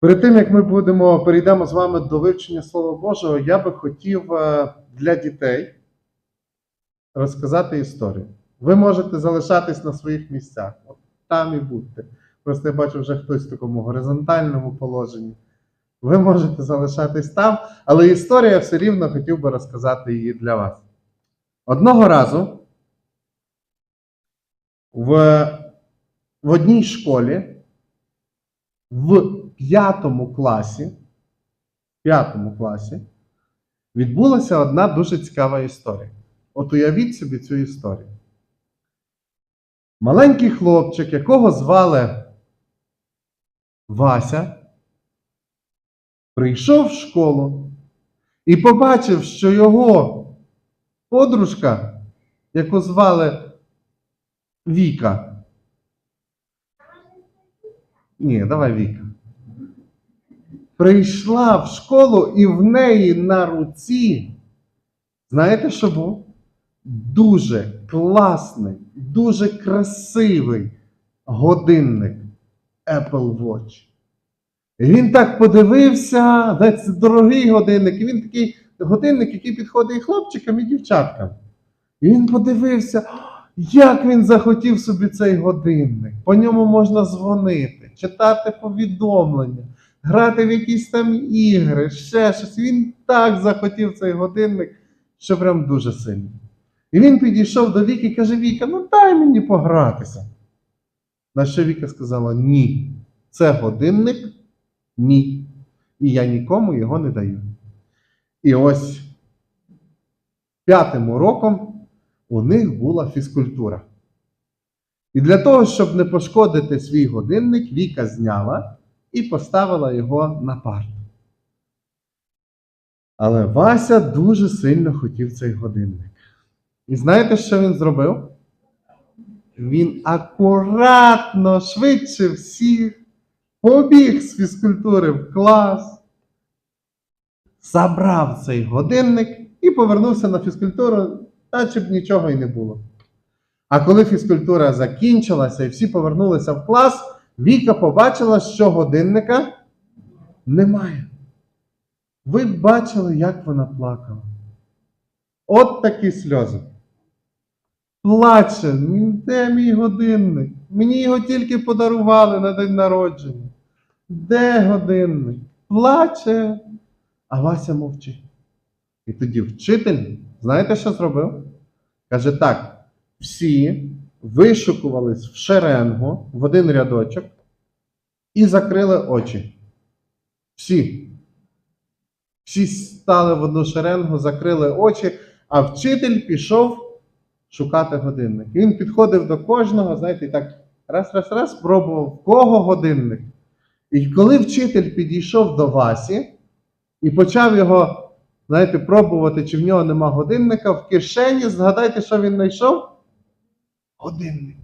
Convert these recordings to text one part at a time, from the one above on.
Перед тим як ми будемо перейдемо з вами до вивчення Слова Божого, я би хотів е, для дітей розказати історію. Ви можете залишатись на своїх місцях, от там і будьте. Просто я бачу вже хтось в такому горизонтальному положенні. Ви можете залишатись там, але історія все рівно хотів би розказати її для вас. Одного разу в, в одній школі в п'ятому класі, п'ятому класі відбулася одна дуже цікава історія. От уявіть собі цю історію. Маленький хлопчик, якого звали Вася, прийшов в школу і побачив, що його подружка, яку звали Віка. Ні, давай Віка. Прийшла в школу і в неї на руці. Знаєте, що був? Дуже класний, дуже красивий годинник Apple Watch. І він так подивився, це дорогий годинник, і він такий годинник, який підходить і хлопчикам, і дівчаткам. І він подивився, як він захотів собі цей годинник. По ньому можна дзвонити, читати повідомлення, грати в якісь там ігри, ще щось. Він так захотів цей годинник, що прям дуже сильно. І він підійшов до Віки і каже: Віка, ну дай мені погратися. На що Віка сказала: ні, це годинник мій. І я нікому його не даю. І ось п'ятим уроком у них була фізкультура. І для того, щоб не пошкодити свій годинник, Віка зняла і поставила його на парту. Але Вася дуже сильно хотів цей годинник. І знаєте, що він зробив? Він акуратно, швидше всіх побіг з фізкультури в клас, забрав цей годинник і повернувся на фізкультуру, наче б нічого й не було. А коли фізкультура закінчилася і всі повернулися в клас, Віка побачила, що годинника немає. Ви бачили, як вона плакала. От такі сльози. Плаче, де мій годинник? Мені його тільки подарували на день народження. Де годинник? Плаче. А Вася мовчить. І тоді вчитель, знаєте, що зробив? Каже: так, всі вишукувались в шеренгу в один рядочок і закрили очі. Всі. Всі стали в одну шеренгу, закрили очі, а вчитель пішов шукати годинник. Він підходив до кожного, знаєте, і так раз, раз, раз, пробував, в кого годинник. І коли вчитель підійшов до Васі і почав його, знаєте, пробувати, чи в нього нема годинника, в кишені, згадайте, що він знайшов? Годинник.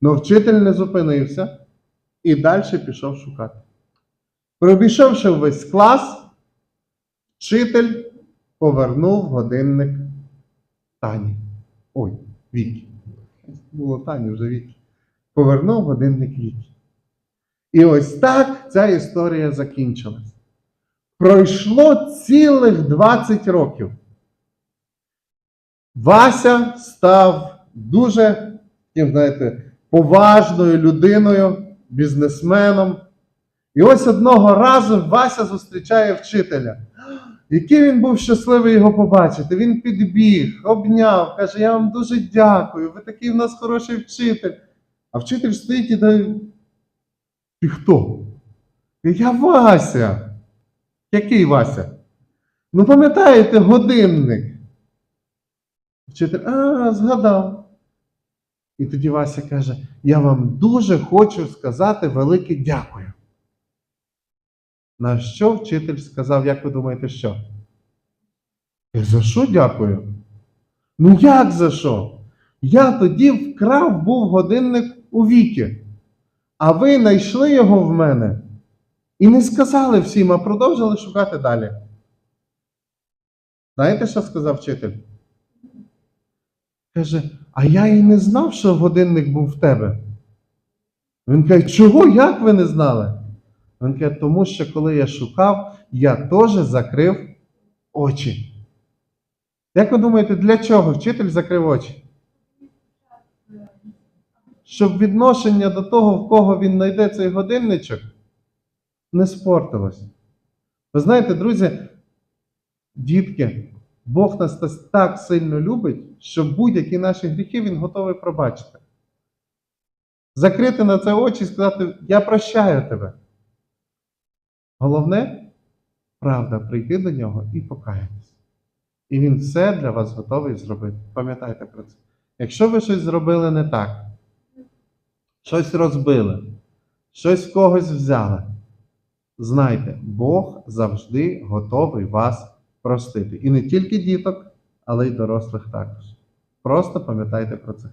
Ну, вчитель не зупинився і далі пішов шукати. Пройшовши весь клас, вчитель повернув годинник Тані. Ой, Вікі. Було Тані вже Вікі. Повернув годинник Вікі. І ось так ця історія закінчилась. Пройшло цілих 20 років. Вася став дуже, таким, знаєте, поважною людиною, бізнесменом. І ось одного разу Вася зустрічає вчителя. Який він був щасливий його побачити. Він підбіг, обняв, каже: Я вам дуже дякую, ви такий в нас хороший вчитель. А вчитель стоїть і дає. Ти хто? Я Вася. Який Вася? Ну, пам'ятаєте, годинник. Вчитель, а, згадав. І тоді Вася каже: Я вам дуже хочу сказати велике дякую. На що вчитель сказав, як ви думаєте, що? «Е, За що дякую? Ну як за що? Я тоді вкрав був годинник у віки, а ви знайшли його в мене і не сказали всім, а продовжили шукати далі. Знаєте, що сказав вчитель? Каже, а я і не знав, що годинник був в тебе. Він каже, чого, як ви не знали? Він каже, тому що коли я шукав, я теж закрив очі. Як ви думаєте, для чого вчитель закрив очі? Щоб відношення до того, в кого він знайде цей годинничок, не спортилось. Ви знаєте, друзі, дітки, Бог нас так сильно любить, що будь-які наші гріхи Він готовий пробачити. Закрити на це очі і сказати: Я прощаю тебе. Головне, правда, прийти до нього і покаятися. І він все для вас готовий зробити. Пам'ятайте про це. Якщо ви щось зробили не так, щось розбили, щось в когось взяли, знайте, Бог завжди готовий вас простити. І не тільки діток, але й дорослих також. Просто пам'ятайте про це.